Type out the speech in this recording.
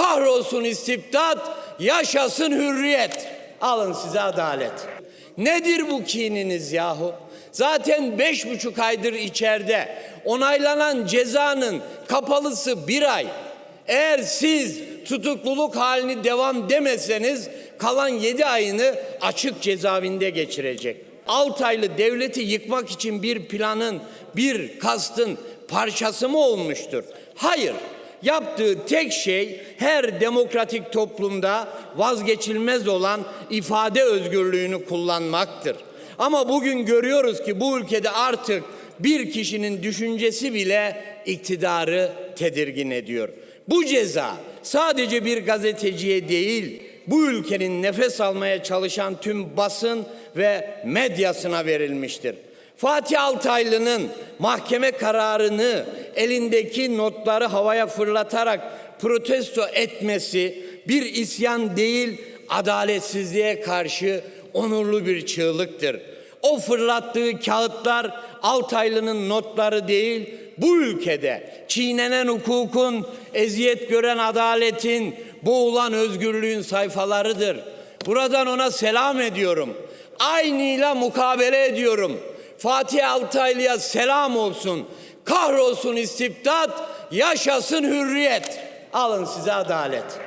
Kahrolsun istibdat, yaşasın hürriyet. Alın size adalet. Nedir bu kininiz yahu? Zaten beş buçuk aydır içeride. Onaylanan cezanın kapalısı bir ay. Eğer siz tutukluluk halini devam demeseniz kalan yedi ayını açık cezaevinde geçirecek. Altaylı devleti yıkmak için bir planın, bir kastın parçası mı olmuştur? Hayır. Yaptığı tek şey her demokratik toplumda vazgeçilmez olan ifade özgürlüğünü kullanmaktır. Ama bugün görüyoruz ki bu ülkede artık bir kişinin düşüncesi bile iktidarı tedirgin ediyor. Bu ceza sadece bir gazeteciye değil, bu ülkenin nefes almaya çalışan tüm basın ve medyasına verilmiştir. Fatih Altaylı'nın mahkeme kararını elindeki notları havaya fırlatarak protesto etmesi bir isyan değil, adaletsizliğe karşı onurlu bir çığlıktır. O fırlattığı kağıtlar Altaylı'nın notları değil, bu ülkede çiğnenen hukukun, eziyet gören adaletin, boğulan özgürlüğün sayfalarıdır. Buradan ona selam ediyorum. Aynıyla mukabele ediyorum. Fatih Altaylı'ya selam olsun. Kahrolsun istibdat, yaşasın hürriyet. Alın size adalet.